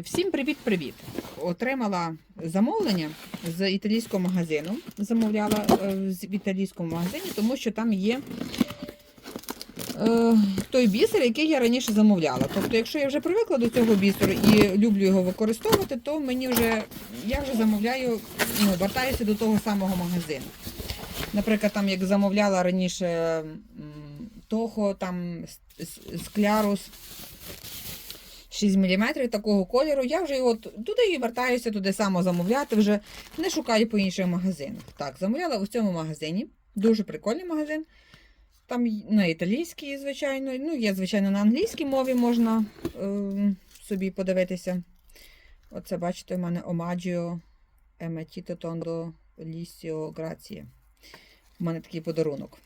Всім привіт-привіт! Отримала замовлення з італійського магазину. Замовляла е, в італійському магазині, тому що там є е, той бісер, який я раніше замовляла. Тобто, якщо я вже привикла до цього бісеру і люблю його використовувати, то мені вже я вже замовляю, ну, вертаюся до того самого магазину. Наприклад, там як замовляла раніше Тохо, там склярус. 6 мм такого кольору. Я вже його туди і вертаюся, туди само замовляти, вже не шукаю по інших магазинах. Так, замовляла у цьому магазині. Дуже прикольний магазин. Там на італійській, звичайно. Ну, є, звичайно, на англійській мові можна е, собі подивитися. Оце, бачите, в мене Омаджіо Еметіто Тондо Лісіо Грація. У мене такий подарунок.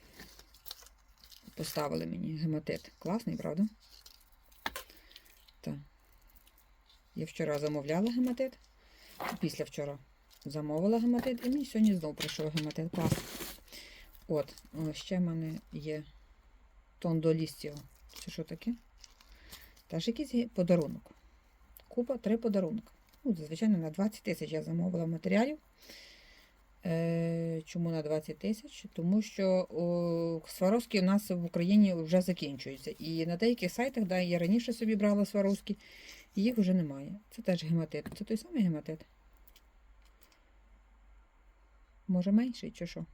Поставили мені гематит. Класний, правда? Так. Я вчора замовляла гематит. Після вчора замовила гематит, і мені сьогодні знову прийшов гематит. Клас. От, ще в мене є тондолістіо. Це що таке? Теж якийсь подарунок. Купа три подарунки. Ну, звичайно, на 20 тисяч я замовила матеріалів. Е, чому на 20 тисяч? Тому що о, Сваровські у нас в Україні вже закінчуються. І на деяких сайтах, де я раніше собі брала Сваровські, їх вже немає. Це теж гематит. Це той самий гематит. Може менший чи що?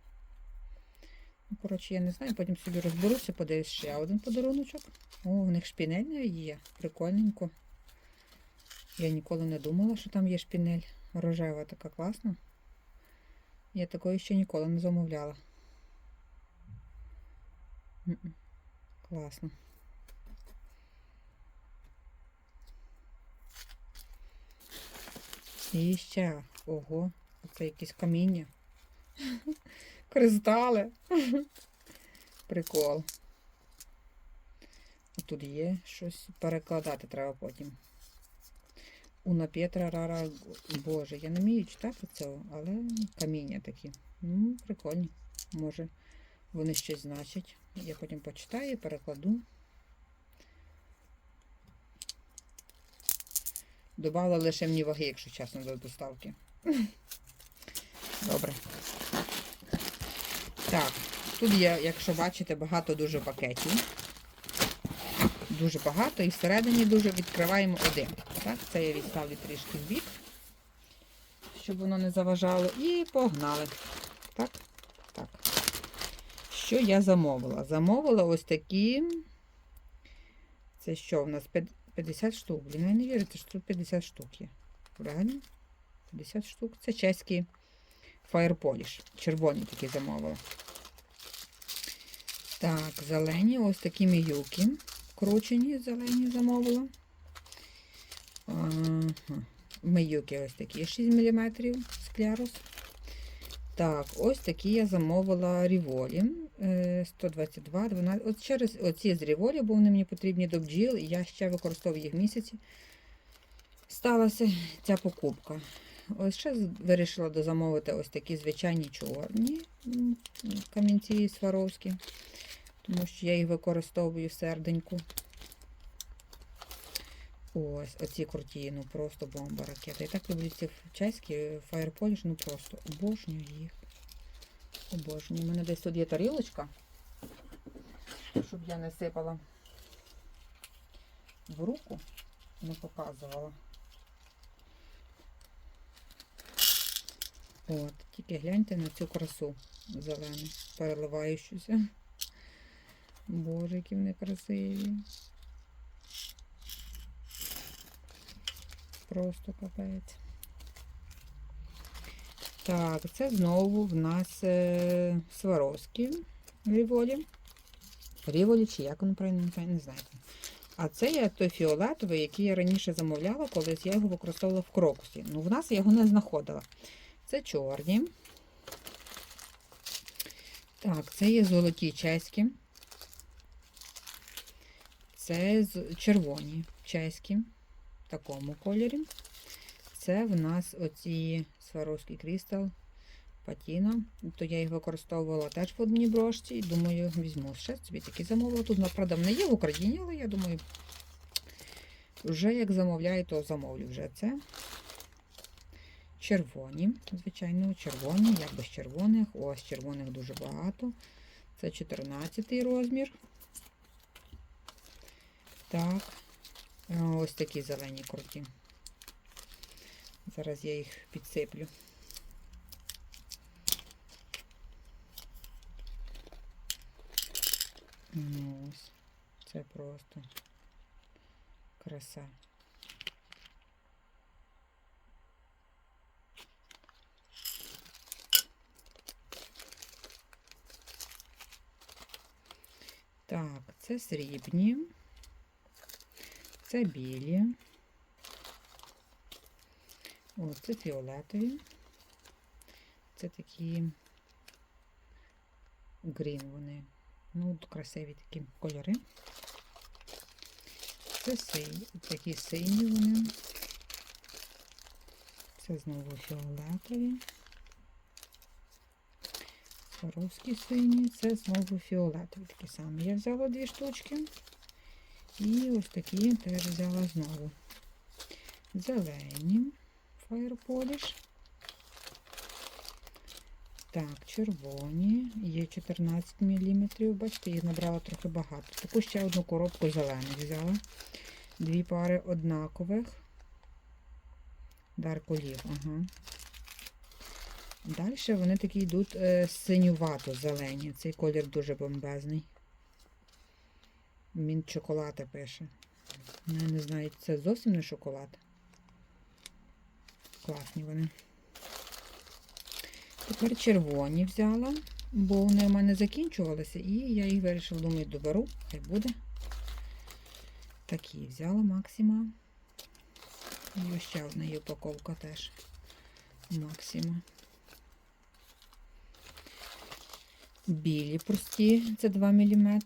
Ну, коротше, я не знаю, потім собі розберуся, подивлюсь ще один подаруночок. О, в них шпінель навіть є. Прикольненько. Я ніколи не думала, що там є шпінель. Рожева така класна. Я такої ще ніколи не замовляла. Класно. І ще, ого, це якісь каміння. Кристали. Прикол. Тут є щось перекладати треба потім. Уна Петра Рара. Боже, я не вмію читати це, але каміння такі. Ну, прикольні. Може, вони щось значать. Я потім почитаю, перекладу. Добавила лише мені ваги, якщо чесно, до доставки. Добре. Так, тут є, якщо бачите, багато дуже пакетів. Дуже багато і всередині дуже відкриваємо один. Так, це я відставлю трішки в бік, щоб воно не заважало. І погнали. Так, так. Що я замовила? Замовила ось такі. Це що в нас? П'ят- 50 штук. Блін, я не вірю, що тут 50 штук є. Правильно? 50 штук. Це чеський Fire Polish. Червоні такі замовила. Так, зелені, ось такі міюки. Кручені, зелені замовила. Ага. Миюки ось такі 6 мм склярус. Так, ось такі я замовила ріволі. Е, 122, 12. От через оці з ріволі, бо вони мені потрібні до бджіл, і я ще використовую їх місяці. Сталася ця покупка. Ось ще вирішила дозамовити ось такі звичайні чорні камінці сваровські, тому що я їх використовую серденьку. Ось, оці круті, ну просто бомба ракета. Я так люблю ці чеські Polish, ну просто обожнюю їх. Обожнюю. У мене десь тут є тарілочка, щоб я не сипала в руку, не показувала. От, тільки гляньте на цю красу зелену, переливаючуся. Боже, які вони красиві. Просто капець. Так, це знову в нас е, Сваровські ріволі. Ріволі, чи як воно правильно не знаєте. А це є той фіолетовий, який я раніше замовляла, колись я його використовувала в крокусі. Ну, в нас я його не знаходила. Це чорні. Так, це є золоті чеські. Це червоні чеські в такому кольорі. Це в нас оці Сваровський крістал патіна. То я їх використовувала теж в одній брошці. І думаю, візьму ще собі такі замовила. Тут, правда, не є в Україні, але я думаю, Вже як замовляю, то замовлю вже це. Червоні, звичайно, червоні, як без червоних. Ось червоних дуже багато. Це 14 розмір. Так. Ось такі зелені круті. Зараз я їх підсиплю. Ну, ось. Це просто краса. Так, це срібні, це білі, о, це фіолетові, це такі грін вони. Ну, красиві такі кольори. Це сині, такі сині вони. Це знову фіолетові. Сваровські сині, це знову фіолетові такі самі. Я взяла дві штучки. І ось такі теж взяла знову. Зелені Polish. Так, червоні, є 14 мм. Бачите, їх набрала трохи багато. Таку ще одну коробку зелених взяла. Дві пари однакових. Olive, ага. Далі вони такі йдуть е, синювато зелені. Цей колір дуже бомбезний. Він шоколада пише. Ну, Я не знаю, це зовсім не шоколад. Класні вони. Тепер червоні взяла, бо вони в мене закінчувалися, і я їх вирішила, думаю, доберу, хай буде. Такі взяла максима. І ось ще одна є упаковка теж. Максима. Білі прості, це 2 мм.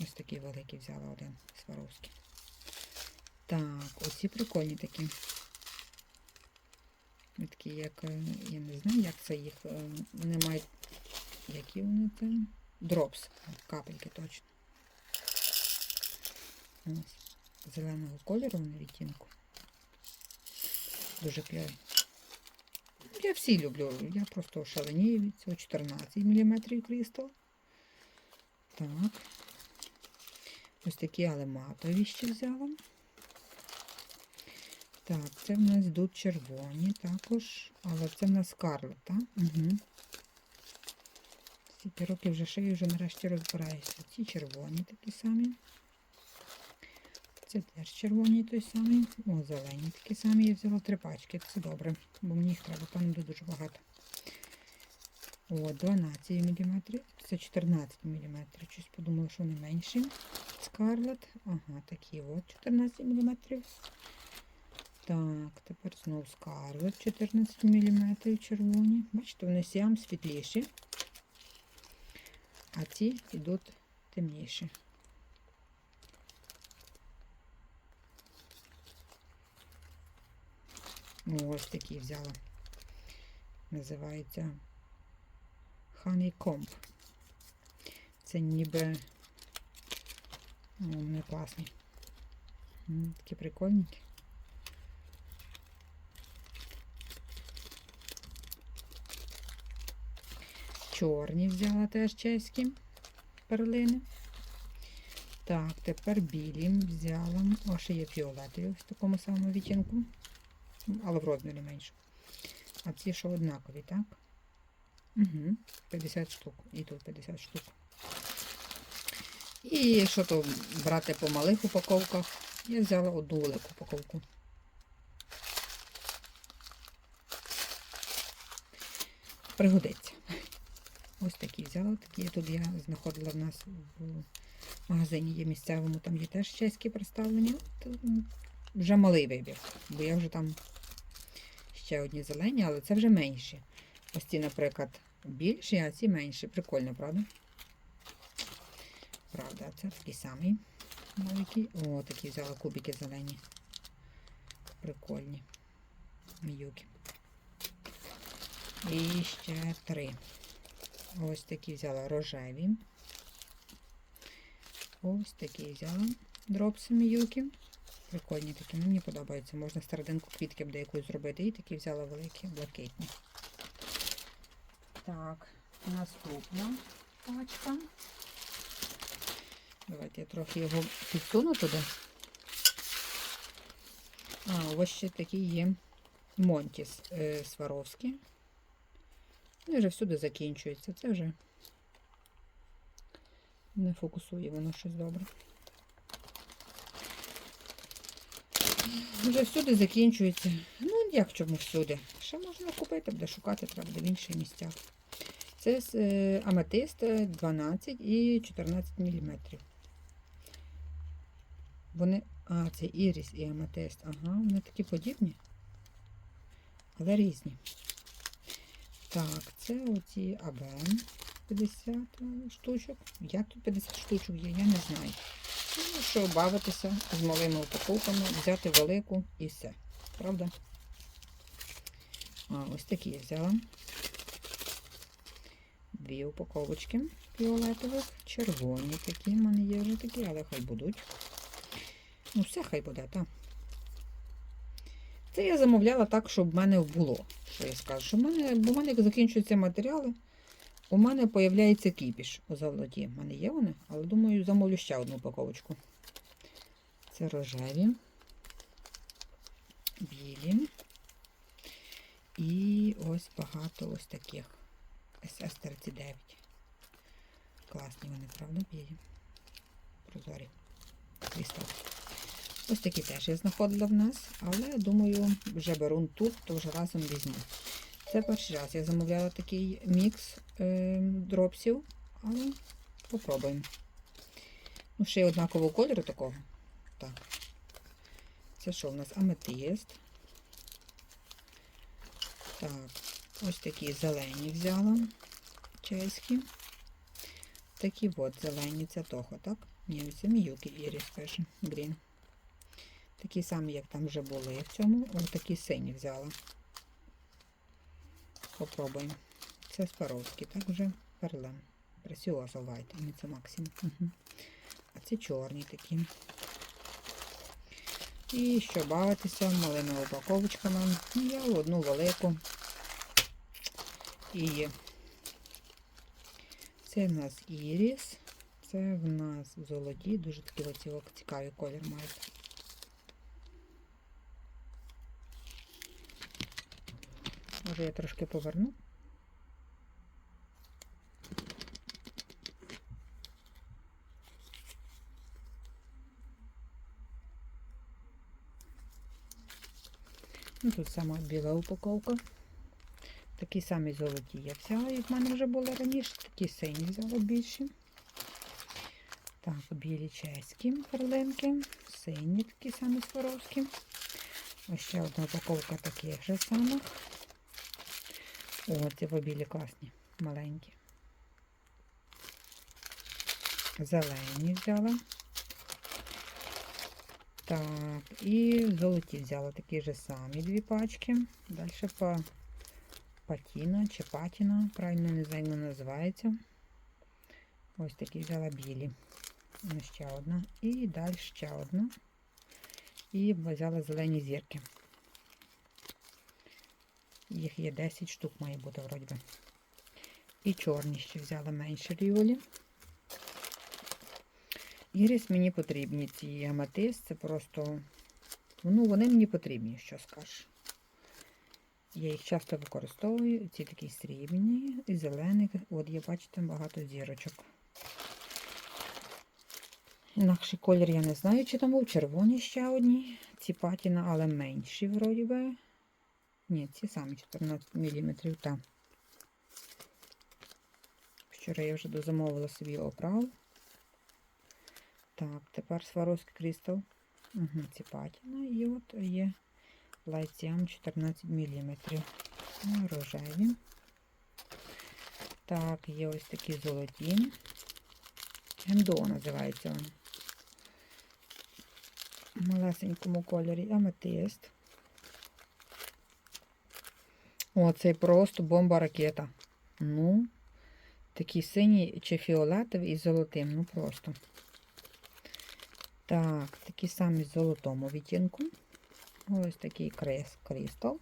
Ось такий великий взяла один Сваровський. Так, оці прикольні такі. Такі, як, е, я не знаю, як це їх. е, Вони мають. Які вони там? Дропс. Капельки точно. Ось. Зеленого кольору на відтінку. Дуже кльові. Я всі люблю. Я просто шаленію від цього 14 мм крістал. Так. Ось такі але матові ще взяла. Так, це в нас йдуть червоні також, але це в нас скарлет, так? Угу. Стільки років вже шию, вже нарешті розбираюся. Ці червоні такі самі. Це теж червоні той самий. О, зелені такі самі. Я взяла три пачки. Це добре, бо мені їх треба, там буде дуже багато. О, 12 мм. Це 14 мм. Щось подумала, що вони менші. Скарлет. Ага, такі от 14 мм. Так, тепер знову скарлет 14 мм червоні. Бачите, вони сям світліші, а ці йдуть темніші. Ну, Ось такі взяла. Називається Honeycomb. Це ніби О, вони класні. М, Такі прикольненькі. Чорні взяла теж чеські перлини. Так, тепер білі взяла. О, ще є фіолетові в такому самому відтінку, але в розмірі менше. А ці що однакові, так? Угу, 50 штук. І тут 50 штук. І що то брати по малих упаковках? Я взяла одну велику упаковку. Пригодиться. Ось такі взяла. Такі тут я знаходила в нас в магазині є місцевому, там є теж чеські представлені. Вже малий вибір, бо я вже там ще одні зелені, але це вже менші. Ось ці, наприклад, більші, а ці менші. Прикольно, правда? Правда, це такий самий маленький. О, такі взяла кубики зелені. Прикольні. Міюки. І ще три. Ось такі взяла рожеві. Ось такі взяла Дропси Міюкі. Прикольні такі, ну, мені подобаються. Можна серединку квітки буде якусь зробити. І такі взяла великі, блакитні. Так, наступна пачка. Давайте я трохи його підсуну туди. А, ось ще такі є Монтіс е, Сваровські. Ну, вже всюди закінчується. Це вже не фокусує воно щось добре. Вже всюди закінчується. Ну, як чому всюди? Ще можна купити, буде шукати, треба в інших місцях. Це е, аметист е, 12 і 14 мм. Вони. А, це іріс і аметист. Ага, вони такі подібні, але різні. Так, це оці АБМ 50 штучок. Як тут 50 штучок є, я не знаю. Ну, що бавитися з малими упаковками, взяти велику і все. Правда? А, ось такі я взяла. Дві упаковочки фіолетових, червоні такі. в мене є вже такі, але хай будуть. Ну, все хай буде, так. Це я замовляла так, щоб в мене було. Що я скажу? Що в мене, бо в мене як закінчуються матеріали, у мене появляється кіпіш у золоті. У мене є вони, але думаю, замовлю ще одну упаковочку. Це рожеві, білі. І ось багато ось таких. СС-39. Класні вони, правда, білі? Прозорі. Крістал. Ось такі теж я знаходила в нас, але думаю, вже беру тут, то вже разом візьму. Це перший раз я замовляла такий мікс е, дропсів, але попробуємо. Ну, ще й однакового кольору такого. Так. Це що у нас аметист? Так, ось такі зелені взяла. Чеські. Такі от зелені, це того, так? Ні, це міюки іріс пише. Грін. Такі самі, як там вже були в цьому. Ось такі сині взяла. Попробуємо. Це Спаровський, так вже перлен. Пресіозо White, а не це максимум. Угу. А це чорні такі. І що бавитися малими упаковочками. Я одну велику. І це в нас іріс. Це в нас золоті, дуже такий оці цікавий колір мають. Може я трошки поверну. Ну, тут сама біла упаковка. Такі самі золоті я взяла, як в мене вже були раніше, такі сині взяла більші. Так, білі чеські перлинки, сині такі самі сваровські. Ось ще одна упаковка таких же самих. О, ці білі класні, маленькі. Зелені взяла. Так, і золоті взяла такі ж самі дві пачки. Далі по патіна чи патіна, правильно не знаю, називається. Ось такі взяла білі. Ось ще одна. І далі ще одна. І взяла зелені зірки. Їх є 10 штук, має бути, вроді би. І чорні ще взяла менше ріолі. Ірис мені потрібні, ці аматист, це просто, ну, вони мені потрібні, що скажеш. Я їх часто використовую, ці такі срібні і зелені. От є, бачите, багато зірочок. Інакший колір я не знаю, чи там був червоні ще одні. Ці патіна, але менші, вроді би. Ні, ці самі 14 мм. Та. Вчора я вже дозамовила собі оправ. Так, тепер Сваровський крістал. Угу, ці патіна. І от є лайцям 14 мм. Рожеві. Так, є ось такі золоті. Гендо називається малесенькому кольорі аметист. О, це просто бомба ракета. Ну, такий синій чи фіолетовий із золотим. Ну просто. Так, такі самі з золотому відтінку. Ось такий крес крістал.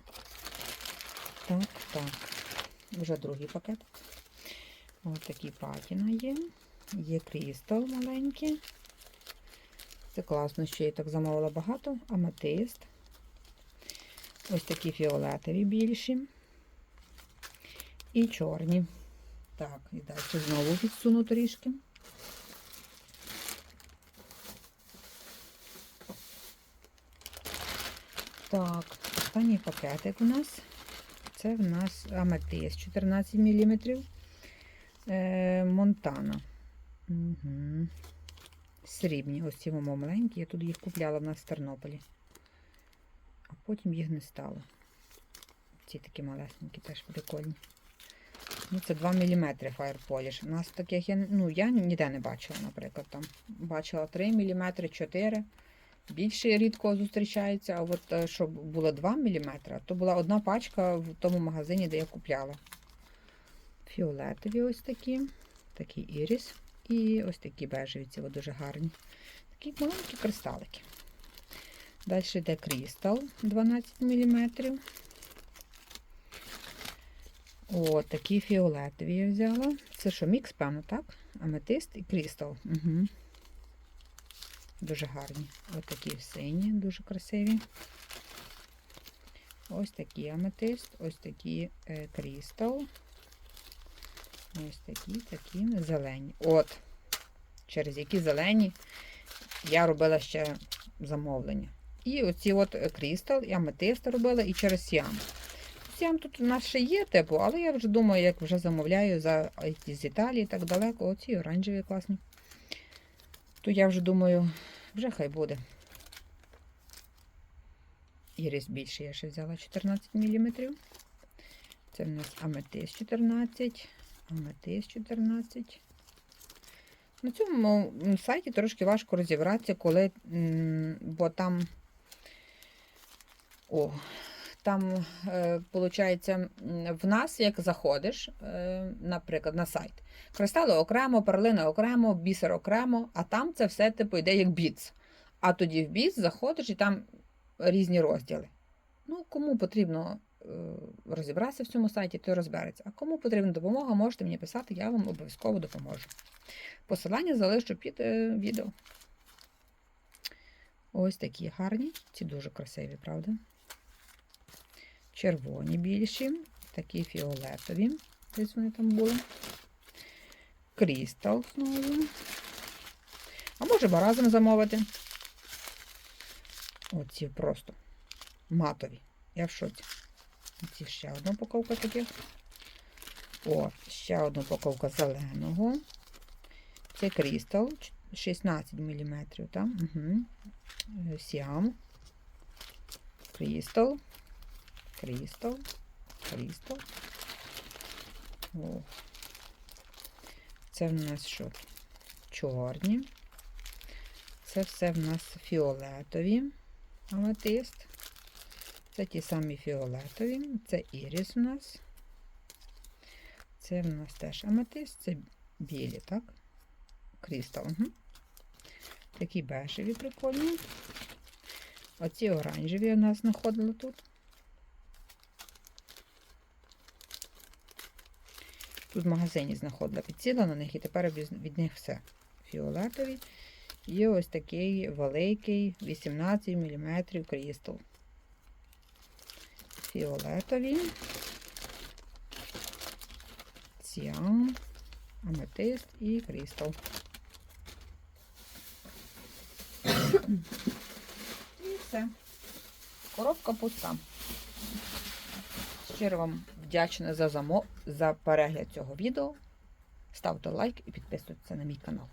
Так, так. Вже другий пакет. Ось такий патіна є. Є крістал маленький. Це класно, що я так замовила багато. Аметист. Ось такі фіолетові більші. І чорні. Так, і далі знову відсуну трішки. Так, останній пакетик у нас. Це в нас аметист 14 мм. Е, Монтана. Угу. Срібні. Ось ці воно маленькі. Я тут їх купляла в нас в Тернополі. А потім їх не стало. Ці такі малесенькі, теж прикольні. Ну, це 2 мм Polish. У нас таких я, ну, я ніде не бачила, наприклад. там Бачила 3 мм, 4 Більше рідко зустрічається, а от е, щоб було 2 мм, то була одна пачка в тому магазині, де я купляла. Фіолетові ось такі, такий іріс. І ось такі бежеві, ці дуже гарні. Такі маленькі кристалики. Далі йде крістал 12 мм. О, такі фіолетові я взяла. Це що, мікс, певно, так? Аметист і крістал. Угу. Дуже гарні. Ось такі сині, дуже красиві. Ось такий аметист, ось такі е, крістал. Ось такі, такі зелені. От, через які зелені я робила ще замовлення. І оці от е, крістал і аметист робила, і через сіам. Сіам тут у нас ще є, типу, але я вже думаю, як вже замовляю за з Італії так далеко. Оці оранжеві класні. То я вже думаю, вже хай буде. Ірис більше я ще взяла 14 мм. Це в нас аметист 14, аметист 14. На цьому сайті трошки важко розібратися, коли, бо там, о, там, виходить, в нас, як заходиш, е, наприклад, на сайт, кристали окремо, перлини окремо, бісер окремо, а там це все типу йде як біц. А тоді в біц заходиш і там різні розділи. Ну, кому потрібно е, розібратися в цьому сайті, той розбереться. А кому потрібна допомога, можете мені писати, я вам обов'язково допоможу. Посилання залишу під е, відео. Ось такі гарні, ці дуже красиві, правда? Червоні більші, такі фіолетові, десь вони там були. Крістал знову. А може разом замовити. Оці просто матові. Я в шоці. Оці ще одна упаковка таких. О, ще одна упаковка зеленого. Це крістал 16 мм. Угу. Сіам. Крістал. Крістал. Крістал. О. Це в нас що? Чорні. Це все в нас фіолетові аметист. Це ті самі фіолетові, це іріс у нас. Це в нас теж аметист, це білі, так? Крістал. Угу. Такі бежеві прикольні. Оці оранжеві у нас знаходили тут. Тут в магазині знаходила підціла на них і тепер від них все. Фіолетові. І ось такий великий 18 мм крістал. Фіолетові, ціан, аметист і крістал. І все. Коробка пуста. Щиро вам вдячна за, за перегляд цього відео. Ставте лайк і підписуйтесь на мій канал.